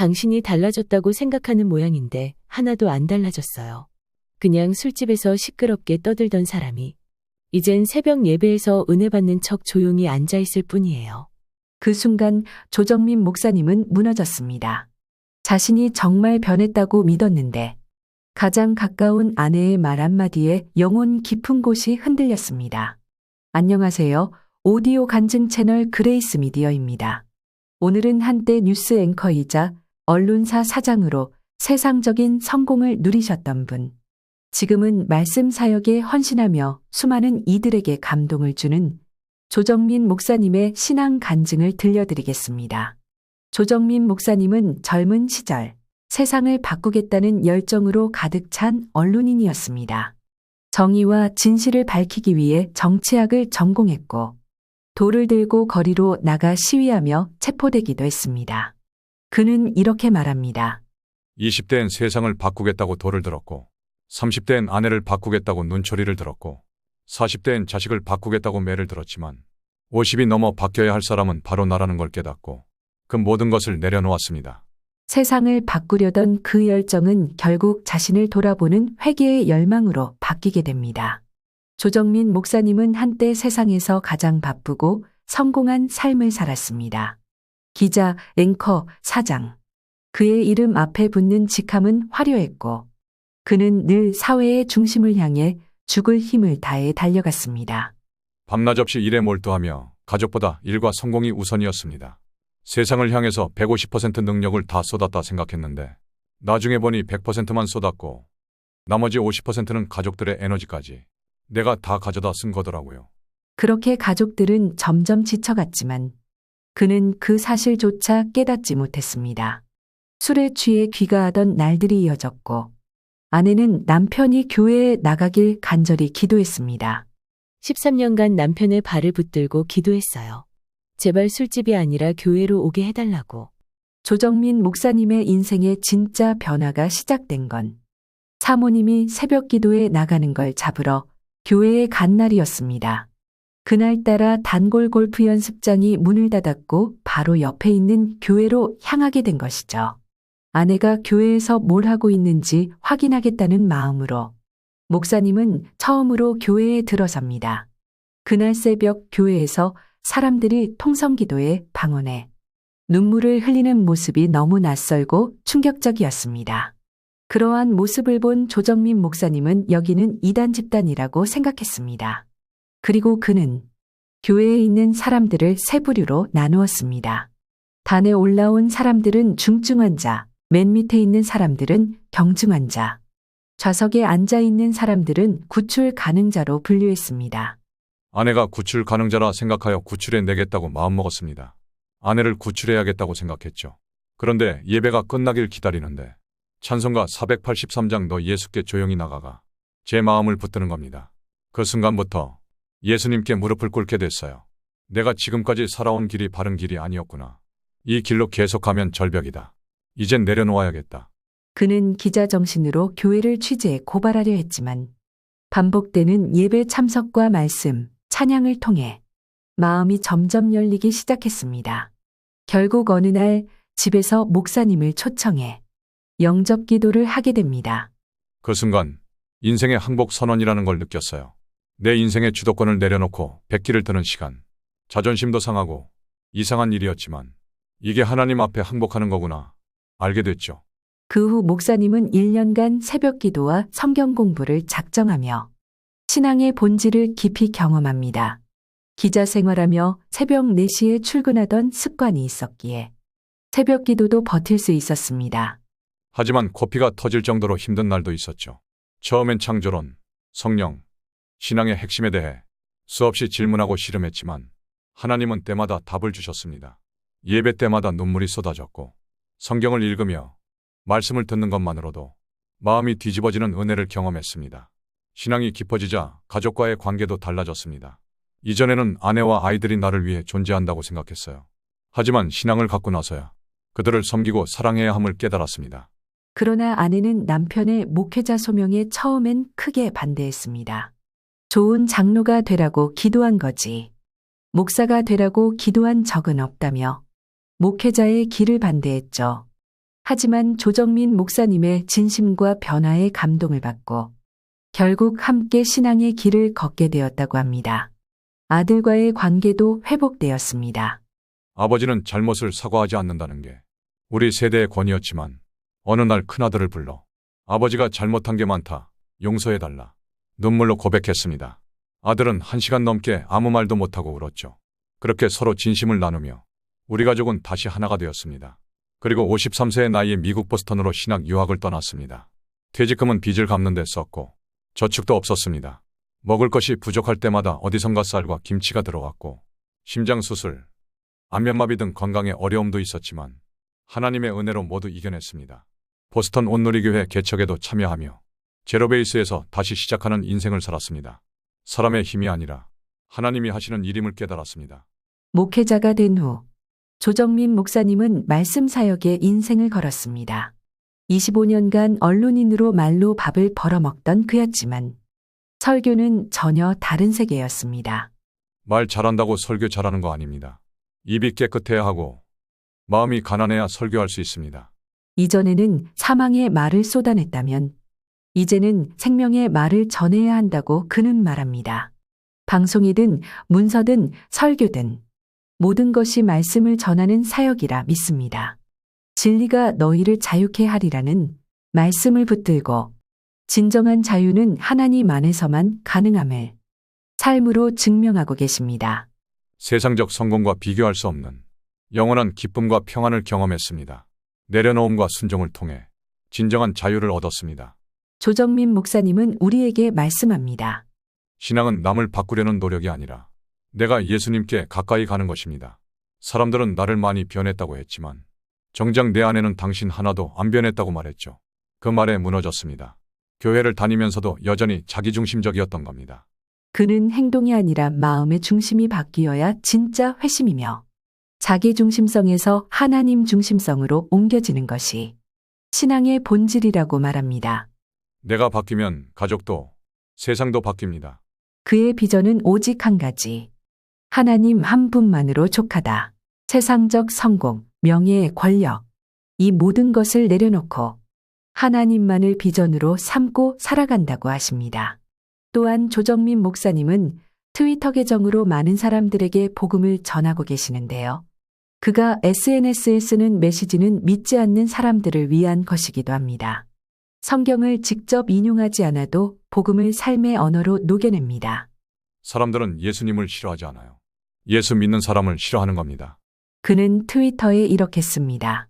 당신이 달라졌다고 생각하는 모양인데 하나도 안 달라졌어요. 그냥 술집에서 시끄럽게 떠들던 사람이 이젠 새벽 예배에서 은혜 받는 척 조용히 앉아 있을 뿐이에요. 그 순간 조정민 목사님은 무너졌습니다. 자신이 정말 변했다고 믿었는데 가장 가까운 아내의 말 한마디에 영혼 깊은 곳이 흔들렸습니다. 안녕하세요. 오디오 간증 채널 그레이스 미디어입니다. 오늘은 한때 뉴스 앵커이자 언론사 사장으로 세상적인 성공을 누리셨던 분. 지금은 말씀 사역에 헌신하며 수많은 이들에게 감동을 주는 조정민 목사님의 신앙 간증을 들려드리겠습니다. 조정민 목사님은 젊은 시절 세상을 바꾸겠다는 열정으로 가득 찬 언론인이었습니다. 정의와 진실을 밝히기 위해 정치학을 전공했고 돌을 들고 거리로 나가 시위하며 체포되기도 했습니다. 그는 이렇게 말합니다. 20대엔 세상을 바꾸겠다고 돌을 들었고, 30대엔 아내를 바꾸겠다고 눈초리를 들었고, 40대엔 자식을 바꾸겠다고 매를 들었지만, 50이 넘어 바뀌어야 할 사람은 바로 나라는 걸 깨닫고, 그 모든 것을 내려놓았습니다. 세상을 바꾸려던 그 열정은 결국 자신을 돌아보는 회개의 열망으로 바뀌게 됩니다. 조정민 목사님은 한때 세상에서 가장 바쁘고 성공한 삶을 살았습니다. 기자, 앵커, 사장. 그의 이름 앞에 붙는 직함은 화려했고, 그는 늘 사회의 중심을 향해 죽을 힘을 다해 달려갔습니다. 밤낮 없이 일에 몰두하며 가족보다 일과 성공이 우선이었습니다. 세상을 향해서 150% 능력을 다 쏟았다 생각했는데 나중에 보니 100%만 쏟았고 나머지 50%는 가족들의 에너지까지 내가 다 가져다 쓴 거더라고요. 그렇게 가족들은 점점 지쳐갔지만 그는 그 사실조차 깨닫지 못했습니다. 술에 취해 귀가하던 날들이 이어졌고 아내는 남편이 교회에 나가길 간절히 기도했습니다. 13년간 남편의 발을 붙들고 기도했어요. 제발 술집이 아니라 교회로 오게 해달라고. 조정민 목사님의 인생의 진짜 변화가 시작된 건 사모님이 새벽 기도에 나가는 걸 잡으러 교회에 간 날이었습니다. 그날따라 단골 골프 연습장이 문을 닫았고 바로 옆에 있는 교회로 향하게 된 것이죠. 아내가 교회에서 뭘 하고 있는지 확인하겠다는 마음으로 목사님은 처음으로 교회에 들어섭니다. 그날 새벽 교회에서 사람들이 통성기도에 방언해 눈물을 흘리는 모습이 너무 낯설고 충격적이었습니다. 그러한 모습을 본 조정민 목사님은 여기는 이단 집단이라고 생각했습니다. 그리고 그는 교회에 있는 사람들을 세 부류로 나누었습니다. 단에 올라온 사람들은 중증 환자, 맨 밑에 있는 사람들은 경증 환자, 좌석에 앉아 있는 사람들은 구출 가능자로 분류했습니다. 아내가 구출 가능자라 생각하여 구출해 내겠다고 마음먹었습니다. 아내를 구출해야겠다고 생각했죠. 그런데 예배가 끝나길 기다리는데 찬송가 483장 너 예수께 조용히 나가가 제 마음을 붙드는 겁니다. 그 순간부터 예수님께 무릎을 꿇게 됐어요. 내가 지금까지 살아온 길이 바른 길이 아니었구나. 이 길로 계속하면 절벽이다. 이젠 내려놓아야겠다. 그는 기자 정신으로 교회를 취재해 고발하려 했지만 반복되는 예배 참석과 말씀, 찬양을 통해 마음이 점점 열리기 시작했습니다. 결국 어느 날 집에서 목사님을 초청해 영접 기도를 하게 됩니다. 그 순간 인생의 항복 선언이라는 걸 느꼈어요. 내 인생의 주도권을 내려놓고 백기를 드는 시간. 자존심도 상하고 이상한 일이었지만 이게 하나님 앞에 항복하는 거구나. 알게 됐죠. 그 후 목사님은 1년간 새벽 기도와 성경 공부를 작정하며 신앙의 본질을 깊이 경험합니다. 기자 생활하며 새벽 4시에 출근하던 습관이 있었기에 새벽 기도도 버틸 수 있었습니다. 하지만 코피가 터질 정도로 힘든 날도 있었죠. 처음엔 창조론, 성령, 신앙의 핵심에 대해 수없이 질문하고 씨름했지만 하나님은 때마다 답을 주셨습니다. 예배 때마다 눈물이 쏟아졌고 성경을 읽으며 말씀을 듣는 것만으로도 마음이 뒤집어지는 은혜를 경험했습니다. 신앙이 깊어지자 가족과의 관계도 달라졌습니다. 이전에는 아내와 아이들이 나를 위해 존재한다고 생각했어요. 하지만 신앙을 갖고 나서야 그들을 섬기고 사랑해야 함을 깨달았습니다. 그러나 아내는 남편의 목회자 소명에 처음엔 크게 반대했습니다. 좋은 장로가 되라고 기도한 거지. 목사가 되라고 기도한 적은 없다며 목회자의 길을 반대했죠. 하지만 조정민 목사님의 진심과 변화에 감동을 받고 결국 함께 신앙의 길을 걷게 되었다고 합니다. 아들과의 관계도 회복되었습니다. 아버지는 잘못을 사과하지 않는다는 게 우리 세대의 권위였지만 어느 날 큰아들을 불러 아버지가 잘못한 게 많다. 용서해달라. 눈물로 고백했습니다. 아들은 한 시간 넘게 아무 말도 못하고 울었죠. 그렇게 서로 진심을 나누며 우리 가족은 다시 하나가 되었습니다. 그리고 53세의 나이에 미국 보스턴으로 신학 유학을 떠났습니다. 퇴직금은 빚을 갚는 데 썼고 저축도 없었습니다. 먹을 것이 부족할 때마다 어디선가 쌀과 김치가 들어왔고 심장 수술, 안면마비 등 건강에 어려움도 있었지만 하나님의 은혜로 모두 이겨냈습니다. 보스턴 온누리교회 개척에도 참여하며 제로베이스에서 다시 시작하는 인생을 살았습니다. 사람의 힘이 아니라 하나님이 하시는 일임을 깨달았습니다. 목회자가 된 후 조정민 목사님은 말씀 사역에 인생을 걸었습니다. 25년간 언론인으로 말로 밥을 벌어먹던 그였지만 설교는 전혀 다른 세계였습니다. 말 잘한다고 설교 잘하는 거 아닙니다. 입이 깨끗해야 하고 마음이 가난해야 설교할 수 있습니다. 이전에는 사망의 말을 쏟아냈다면 이제는 생명의 말을 전해야 한다고 그는 말합니다. 방송이든 문서든 설교든 모든 것이 말씀을 전하는 사역이라 믿습니다. 진리가 너희를 자유케 하리라는 말씀을 붙들고 진정한 자유는 하나님 안에서만 가능함을 삶으로 증명하고 계십니다. 세상적 성공과 비교할 수 없는 영원한 기쁨과 평안을 경험했습니다. 내려놓음과 순종을 통해 진정한 자유를 얻었습니다. 조정민 목사님은 우리에게 말씀합니다. 신앙은 남을 바꾸려는 노력이 아니라 내가 예수님께 가까이 가는 것입니다. 사람들은 나를 많이 변했다고 했지만 정작 내 안에는 당신 하나도 안 변했다고 말했죠. 그 말에 무너졌습니다. 교회를 다니면서도 여전히 자기중심적이었던 겁니다. 그는 행동이 아니라 마음의 중심이 바뀌어야 진짜 회심이며 자기 중심성에서 하나님 중심성으로 옮겨지는 것이 신앙의 본질이라고 말합니다. 내가 바뀌면 가족도 세상도 바뀝니다. 그의 비전은 오직 한 가지. 하나님 한 분만으로 족하다. 세상적 성공, 명예, 권력. 이 모든 것을 내려놓고 하나님만을 비전으로 삼고 살아간다고 하십니다. 또한 조정민 목사님은 트위터 계정으로 많은 사람들에게 복음을 전하고 계시는데요. 그가 SNS에 쓰는 메시지는 믿지 않는 사람들을 위한 것이기도 합니다. 성경을 직접 인용하지 않아도 복음을 삶의 언어로 녹여냅니다. 사람들은 예수님을 싫어하지 않아요. 예수 믿는 사람을 싫어하는 겁니다. 그는 트위터에 이렇게 씁니다.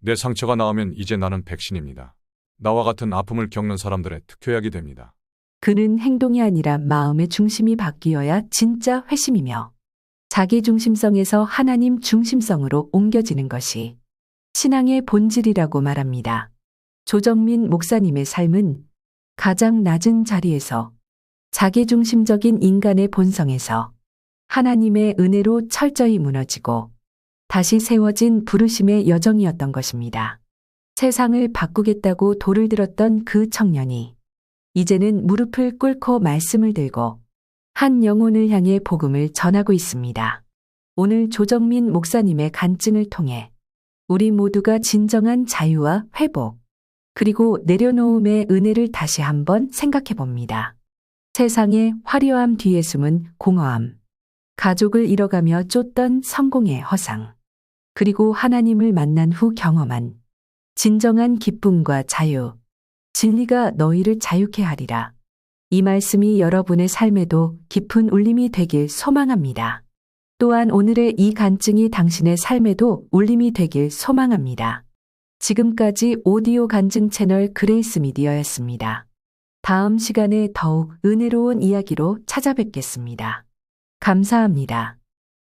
내 상처가 나으면 이제 나는 백신입니다. 나와 같은 아픔을 겪는 사람들의 특효약이 됩니다. 그는 행동이 아니라 마음의 중심이 바뀌어야 진짜 회심이며 자기 중심성에서 하나님 중심성으로 옮겨지는 것이 신앙의 본질이라고 말합니다. 조정민 목사님의 삶은 가장 낮은 자리에서 자기 중심적인 인간의 본성에서 하나님의 은혜로 철저히 무너지고 다시 세워진 부르심의 여정이었던 것입니다. 세상을 바꾸겠다고 돌을 들었던 그 청년이 이제는 무릎을 꿇고 말씀을 들고 한 영혼을 향해 복음을 전하고 있습니다. 오늘 조정민 목사님의 간증을 통해 우리 모두가 진정한 자유와 회복, 그리고 내려놓음의 은혜를 다시 한번 생각해 봅니다. 세상의 화려함 뒤에 숨은 공허함, 가족을 잃어가며 쫓던 성공의 허상, 그리고 하나님을 만난 후 경험한 진정한 기쁨과 자유, 진리가 너희를 자유케 하리라. 이 말씀이 여러분의 삶에도 깊은 울림이 되길 소망합니다. 또한 오늘의 이 간증이 당신의 삶에도 울림이 되길 소망합니다. 지금까지 오디오 간증 채널 그레이스 미디어였습니다. 다음 시간에 더욱 은혜로운 이야기로 찾아뵙겠습니다. 감사합니다.